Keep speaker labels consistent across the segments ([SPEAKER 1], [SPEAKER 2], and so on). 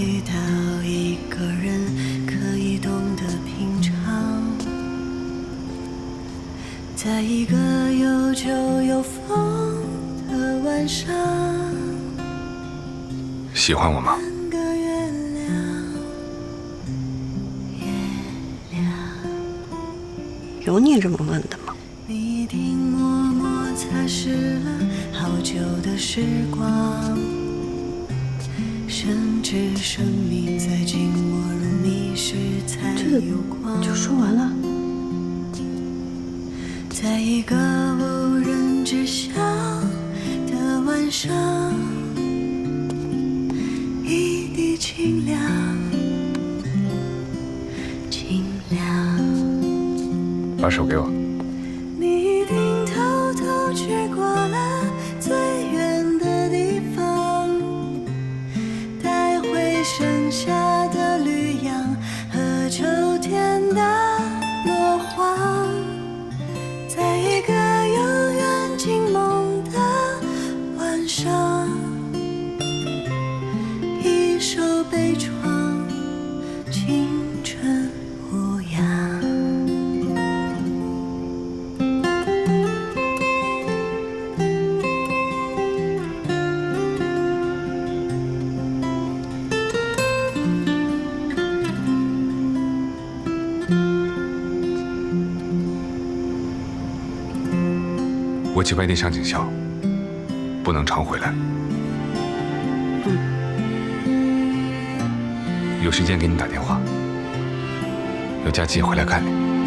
[SPEAKER 1] 一个人可以懂得品尝，在一个有酒有风的晚上，
[SPEAKER 2] 喜欢我吗？
[SPEAKER 1] 个月亮，月亮。
[SPEAKER 3] 有你这么问的吗？
[SPEAKER 1] 你一定默默擦拭了好久的时光，甚至生命在静默如迷失才
[SPEAKER 3] 这个
[SPEAKER 1] 有光。
[SPEAKER 3] 就说完了。
[SPEAKER 1] 在一个无人知晓的晚上，一滴清凉，清凉。
[SPEAKER 2] 把手给我。我去外地上警校，不能常回来。有时间给你打电话，有假期回来看你。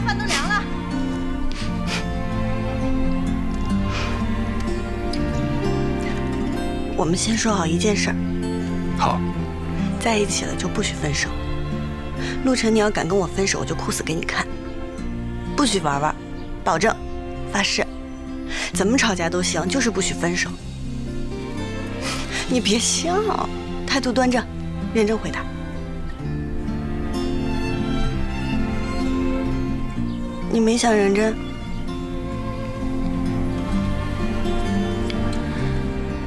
[SPEAKER 4] 吃饭，都凉了。
[SPEAKER 3] 我们先说好一件事儿，
[SPEAKER 2] 好，
[SPEAKER 3] 在一起了就不许分手。陆晨，你要敢跟我分手，我就哭死给你看。不许玩玩，保证，发誓，怎么吵架都行，就是不许分手。你别笑，态度端正，认真回答。你没想认真？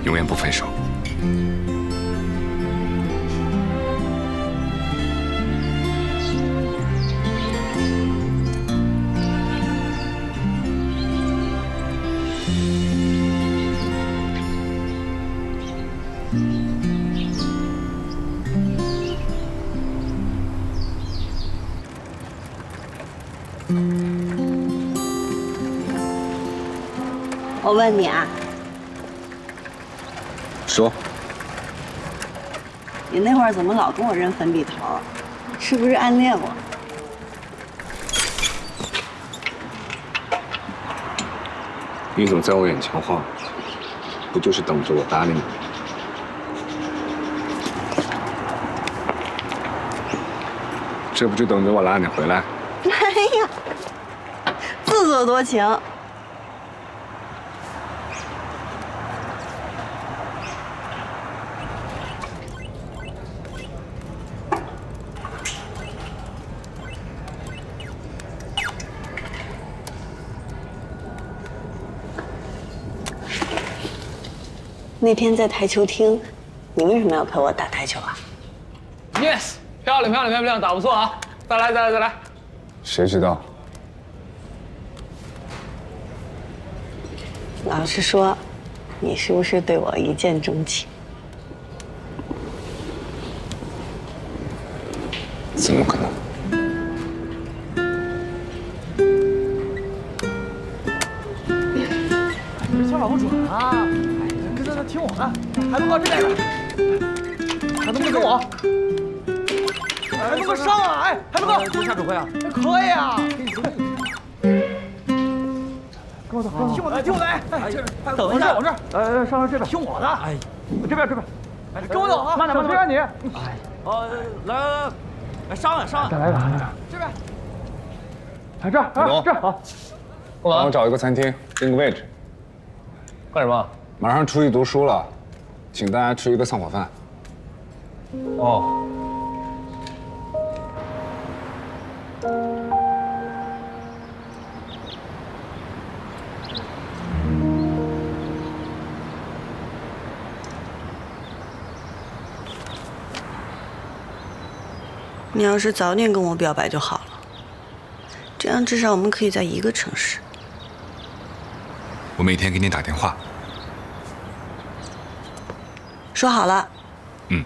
[SPEAKER 2] 永远不分手。
[SPEAKER 3] 我问你啊，
[SPEAKER 2] 说，
[SPEAKER 3] 你那会儿怎么老跟我扔粉笔头？是不是暗恋我？
[SPEAKER 2] 你怎么在我眼前晃，不就是等着我搭理你？这不就等着我拉你回来？
[SPEAKER 3] 哎呀，自作多情。那天在台球厅，你为什么要陪我打台球啊
[SPEAKER 5] ？Yes，漂亮漂亮漂亮，打不错啊！再来再来再来！
[SPEAKER 2] 谁知道？
[SPEAKER 3] 老实说，你是不是对我一见钟情？
[SPEAKER 2] 怎么可能？
[SPEAKER 5] 跟跟跟，听我的，还不够这边的，还能不能跟我？还不够上啊！哎，还不够，多下指挥啊！可以啊！跟我走，听我的，听我的！哎，等一下，我这儿，呃，上上这边，听我的！哎，这边这边，哎，跟我走啊！慢点，慢点，你。哎，哦，来来来，来上来上来，再来一个，这边。
[SPEAKER 6] 哎，这儿，这儿，这儿好。干嘛？
[SPEAKER 2] 帮我找一个餐厅定个位置，
[SPEAKER 6] 干什么？
[SPEAKER 2] 马上出去读书了，请大家吃一个散伙饭。
[SPEAKER 6] 哦。
[SPEAKER 1] 你要是早点跟我表白就好了，这样至少我们可以在一个城市。
[SPEAKER 7] 我每天给你打电话。
[SPEAKER 1] 说好了。
[SPEAKER 7] 嗯。